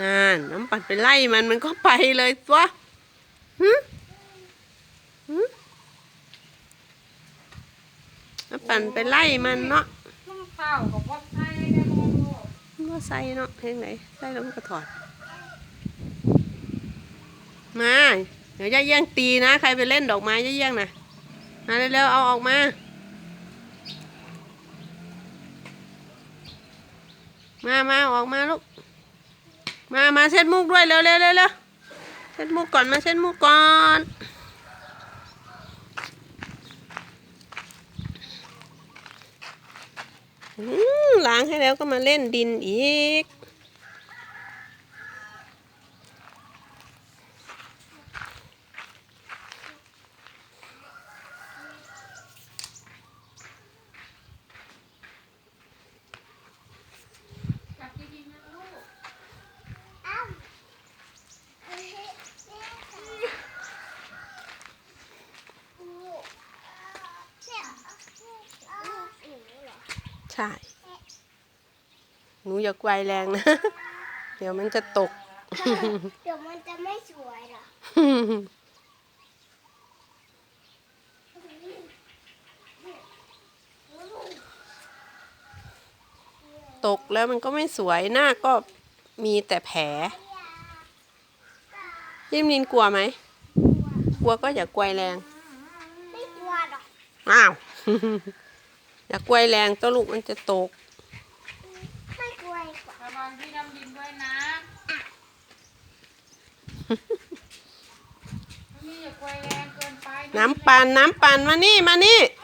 นั่นน้ำปั่นไปไล่มันมันก็ไปเลยตัวหึหึน้ำปั่นไปไล่มันเนาะน้ำข้าวกับว่าไส้ได้บ่ลูกมันว่าใส่เนาะเพลงไหนใส่แล้วมันก็ถอด มา เดี๋ยวย่าเยี่ยงตีนะ ใครไปเล่นดอกไม้ย่าเยี่ยงนะมาเร็วๆเอาออกมามามาออกมาลูก มามาเช็ดมุกด้วยเร็วเร็วเร็วเร็วเช็ดมุกก่อนมาเช็ดมุกก่อนอืมล้างให้แล้วก็มาเล่นดินอีก ใช่ หนูอย่าไกวแรงนะ เดี๋ยวมันจะตก เดี๋ยวมันจะไม่สวยหรอ ตกแล้วมันก็ไม่สวยหน้าก็มีแต่แผลยิมลินกลัวไหม กลัวก็อย่ากลัวแรง ไม่กลัวหรอก อ้าว อย่ากลัวแรงตัวลูกมันจะตก ไม่กลัวดีกว่าระวังที่น้ำดินด้วยนะนี่อย่ากลัวแรงเกินไปน้ำปั่นน้ำปั่นมานี่มานี่ไม่